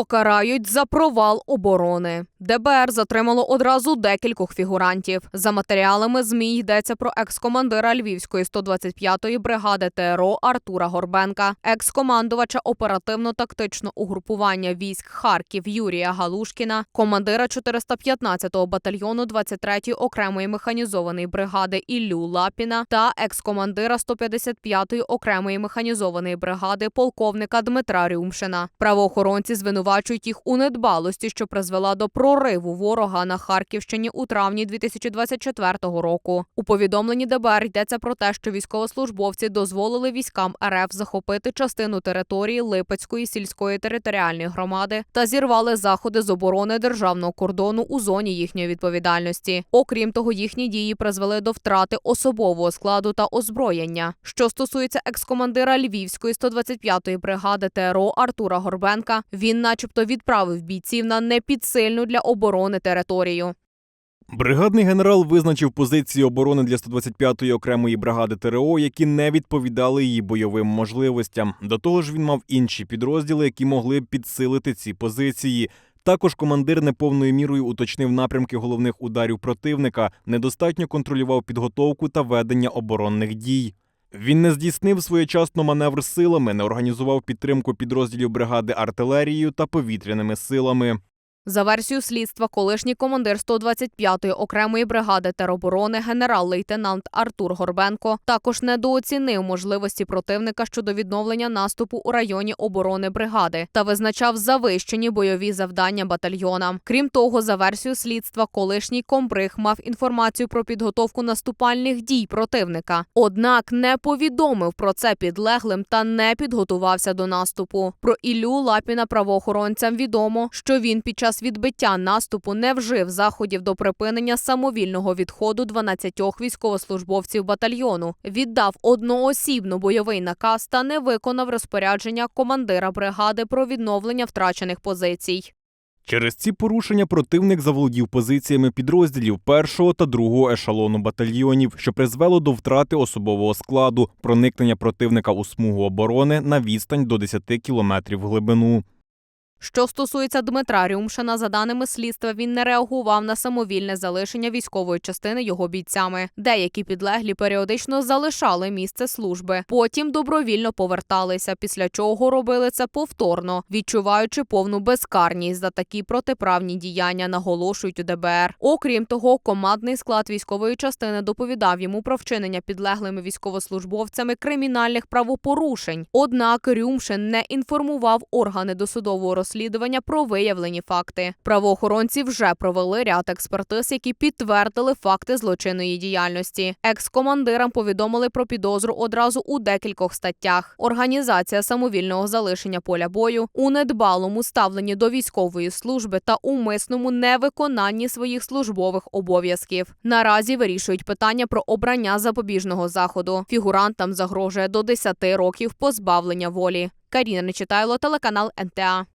покарають за провал оборони. ДБР затримало одразу декількох фігурантів. За матеріалами ЗМІ йдеться про екс-командира Львівської 125-ї бригади ТРО Артура Горбенка, екс-командувача оперативно-тактичного угрупування військ Харків Юрія Галушкіна, командира 415-го батальйону 23-ї окремої механізованої бригади Іллю Лапіна та екс-командира 155-ї окремої механізованої бригади полковника Дмитра Рюмшина. Правоохоронці звинувачують їх у недбалості, що призвела до прориву ворога на Харківщині у травні 2024 року. У повідомленні ДБР йдеться про те, що військовослужбовці дозволили військам РФ захопити частину території Липецької сільської територіальної громади та зірвали заходи з оборони державного кордону у зоні їхньої відповідальності. Окрім того, їхні дії призвели до втрати особового складу та озброєння. Що стосується екс-командира Львівської 125-ї бригади ТРО Артура Горбенка, він, начебто, відправив бійців на непідсильну для оборони територію. Бригадний генерал визначив позиції оборони для 125-ї окремої бригади ТРО, які не відповідали її бойовим можливостям. До того ж, він мав інші підрозділи, які могли б підсилити ці позиції. Також командир неповною мірою уточнив напрямки головних ударів противника, недостатньо контролював підготовку та ведення оборонних дій. Він не здійснив своєчасно маневр силами, не організував підтримку підрозділів бригади артилерією та повітряними силами. За версією слідства, колишній командир 125-ї окремої бригади тероборони генерал-лейтенант Артур Горбенко також недооцінив можливості противника щодо відновлення наступу у районі оборони бригади та визначав завищені бойові завдання батальйона. Крім того, за версією слідства, колишній комбриг мав інформацію про підготовку наступальних дій противника, однак не повідомив про це підлеглим та не підготувався до наступу. Про Іллю Лапіна правоохоронцям відомо, що він під час відбиття наступу не вжив заходів до припинення самовільного відходу 12 військовослужбовців батальйону, віддав одноосібно бойовий наказ та не виконав розпорядження командира бригади про відновлення втрачених позицій. Через ці порушення противник заволодів позиціями підрозділів першого та другого ешелону батальйонів, що призвело до втрати особового складу, проникнення противника у смугу оборони на відстань до 10 кілометрів глибину. Що стосується Дмитра Рюмшина, за даними слідства, він не реагував на самовільне залишення військової частини його бійцями. Деякі підлеглі періодично залишали місце служби, потім добровільно поверталися, після чого робили це повторно, відчуваючи повну безкарність за такі протиправні діяння, наголошують у ДБР. Окрім того, командний склад військової частини доповідав йому про вчинення підлеглими військовослужбовцями кримінальних правопорушень. Однак Рюмшин не інформував органи досудового розслідування про виявлені факти. Правоохоронці вже провели ряд експертиз, які підтвердили факти злочинної діяльності. Екс-командирам повідомили про підозру одразу у декількох статтях: організація самовільного залишення поля бою, у недбалому ставленні до військової служби та умисному невиконанні своїх службових обов'язків. Наразі вирішують питання про обрання запобіжного заходу. Фігурантам загрожує до 10 років позбавлення волі. Каріна Нечитайло, телеканал НТА.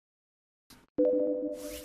you